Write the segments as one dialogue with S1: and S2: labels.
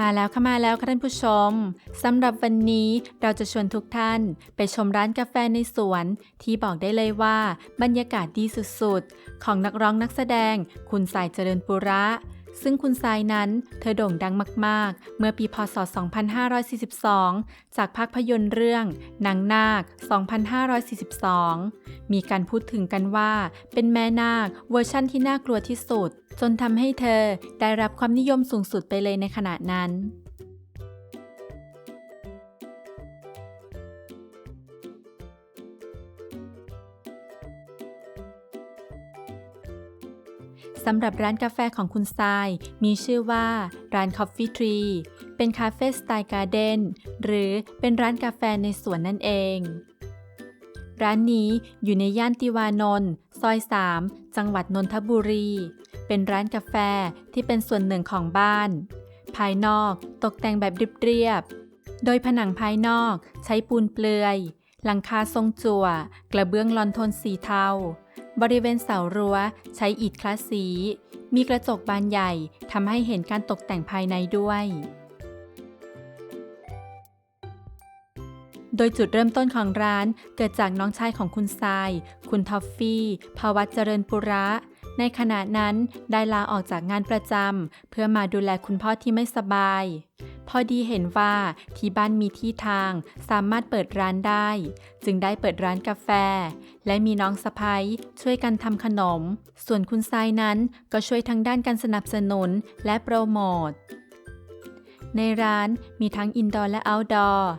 S1: มาแล้วค่ะมาแล้วค่ะท่านผู้ชมสำหรับวันนี้เราจะชวนทุกท่านไปชมร้านกาแฟในสวน ที่บอกได้เลยว่าบรรยากาศดีสุดๆ ของนักร้องนักแสดงคุณสายเจริญปุระ ซึ่งคุณทรายนั้นเธอโด่งดังมาก ๆ เมื่อปีพศ 2542 จากภาพยนตร์เรื่องนางนาค 2542 มีการพูดถึงกันว่า เป็นแม่นาคเวอร์ชั่นที่น่ากลัวที่สุด จนทำให้เธอได้รับความนิยมสูงสุดไปเลยในขณะนั้น สำหรับร้านกาแฟของคุณทราย มีชื่อว่าร้าน Coffee Tree เป็นคาเฟ่สไตล์การ์เด้นหรือเป็นร้านกาแฟในสวนนั่นเอง ร้านนี้อยู่ในย่านติวานนท์ซอย 3 จังหวัดนนทบุรี เป็นร้านกาแฟที่เป็นส่วนหนึ่งของบ้าน ภายนอกตกแต่งแบบเรียบๆโดยผนังภายนอกใช้ปูนเปลือย หลังคาทรงจั่ว กระเบื้องลอนทนสีเทา บริเวณเสารั้วใช้อิฐคลาสสี มีกระจกบานใหญ่ทำให้เห็นการตกแต่งภายในด้วย โดยจุดเริ่มต้นของร้านเกิดจากน้องชายของคุณทราย คุณทอฟฟี่ภาวัตเจริญปุระ ในขณะนั้นได้ลาออกจากงานประจำเพื่อมาดูแลคุณพ่อที่ไม่สบาย พอดีเห็นว่าที่บ้านมีที่ทางสามารถเปิดร้านได้ จึงได้เปิดร้านกาแฟ และมีน้องสะพ้ยช่วยกันทำขนม ส่วนคุณทรายนั้นก็ช่วยทางด้านการสนับสนุนและโปรโมทในร้านมีทั้งอินดอร์และเอาท์ดอร์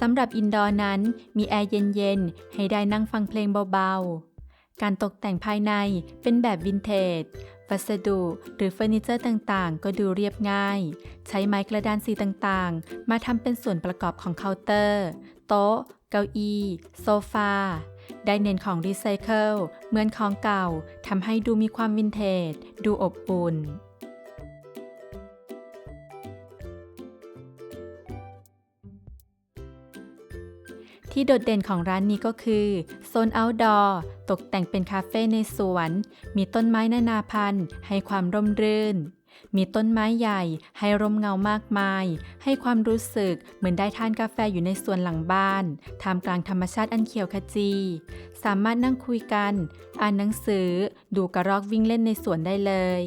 S1: สำหรับอินดอร์นั้นมีแอร์เย็นๆ ให้ได้นั่งฟังเพลงเบาๆ การตกแต่งภายในเป็นแบบวินเทจ วัสดุหรือเฟอร์นิเจอร์ต่างๆ ก็ดูเรียบง่าย ใช้ไม้กระดานสีต่างๆ มาทำเป็นส่วนประกอบของเคาน์เตอร์ โต๊ะ เก้าอี้ โซฟา ได้เน้นของรีไซเคิลเหมือนของเก่าทำให้ดูมีความวินเทจ ดูอบอุ่น ที่โดดเด่นของร้านนี้ก็คือโซนอ outdoor ตกแต่งเป็นคาเฟ่ในสวน มีต้นไม้นานาพันธุ์ ให้ความร่มรื่น มีต้นไม้ใหญ่ ให้ร่มเงามากมาย ให้ความรู้สึกเหมือนได้ทานกาแฟอยู่ในสวนหลังบ้านท่ามกลางธรรมชาติอันเขียวขจี สามารถนั่งคุยกัน อ่านหนังสือ ดูกระรอกวิ่งเล่นในสวนได้เลย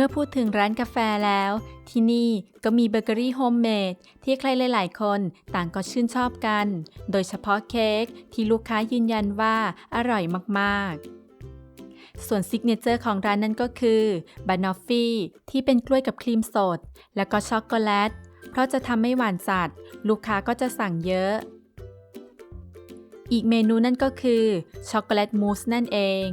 S1: มื่อพูดถึงร้านกาแฟแล้ว ที่นี่ก็มีเบเกอรี่โฮมเมดที่ใครหลาย ๆ คนต่างก็ชื่นชอบกัน โดยเฉพาะเค้กที่ลูกค้ายืนยันว่าอร่อยมาก ๆ ส่วนซิกเนเจอร์ของร้านนั้นก็คือบานอฟฟี่ที่เป็นกล้วยกับครีมสด แล้วก็ช็อกโกแลต เพราะจะทำไม่หวานจัด ลูกค้าก็จะสั่งเยอะ อีกเมนูนั่นก็คือช็อกโกแลตมูสนั่นเอง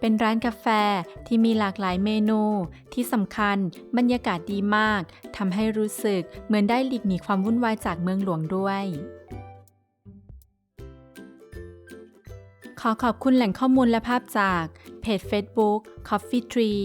S1: เป็นร้านกาแฟที่มีหลากหลายเมนู ที่สำคัญบรรยากาศดีมากทำให้รู้สึกเหมือนได้หลีกหนีความวุ่นวายจากเมืองหลวงด้วย ขอขอบคุณแหล่งข้อมูลและภาพจากเพจ Facebook Coffee Tree